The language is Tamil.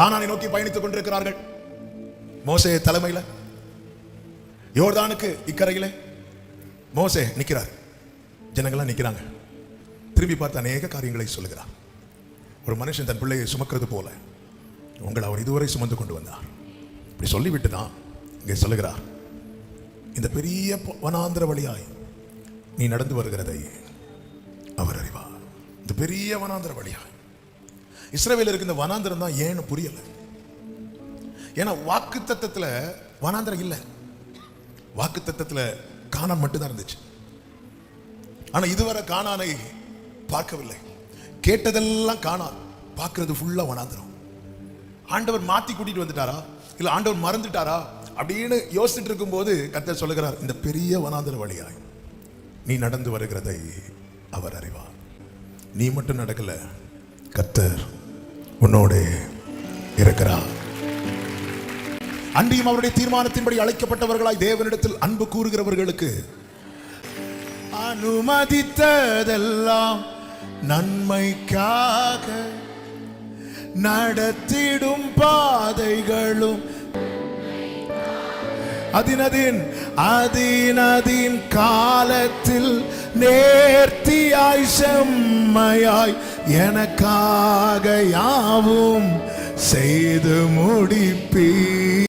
கானானை நோக்கி பயணித்துக் கொண்டிருக்கிறார்கள். மோசே தலைமையில யோர்தானுக்கு இக்கரையில் மோசே நிக்கிறார். ஜனங்கள்லாம் நிக்கிறாங்க. திரும்பி பார்த்து அநேக காரியங்களை சொல்லுகிறார். ஒரு மனுஷன் தன் பிள்ளையை சுமக்கிறது போல உங்களை அவர் இதுவரை சுமந்து கொண்டு வந்தார். இப்படி சொல்லிவிட்டு தான் இங்கே சொல்லுகிறார். இந்த பெரிய வனாந்திர வழியாய் நீ நடந்து வருகிறதை அவர் அறிவார். இந்த பெரிய வனாந்திர வழியாய் இஸ்ரேவேல இருக்க இந்த வனாந்திரம் தான் ஏன்னு புரியல. ஏன்னா வாக்கு தத்தத்தில் வனாந்திரம் இல்லை. வாக்கு தத்தத்தில் காணான் மட்டும்தான் இருந்துச்சு. ஆனா இதுவரை காணானை பார்க்கவில்லை. கேட்டதெல்லாம் காணான். பார்க்கறது ஃபுல்லா வனாந்திரம். ஆண்டவர் மாத்தி கூட்டிட்டு வந்துட்டாரா? இல்ல ஆண்டவர் மறந்துட்டாரா? அப்படின்னு யோசிச்சுட்டு இருக்கும்போது கத்தர் சொல்லுகிறார் இந்த பெரிய வனாந்திர வழியாய் நீ நடந்து வருகிறதை அவர் அறிவார். நீ மட்டும் நடக்கல கத்தர் உன்னோடு இருக்கிறார். அன்றியும் அவருடைய தீர்மானத்தின்படி அழைக்கப்பட்டவர்களாய் தேவனிடத்தில் அன்பு கூறுகிறவர்களுக்கு அனுமதித்ததெல்லாம் நன்மைக்காக நடத்திடும் பாதைகளும் அதினதின் அதினதின் காலத்தில் நேர்த்தியாய் செம்மையாய் எனக்காக யாவும் செய்து முடிப்பீ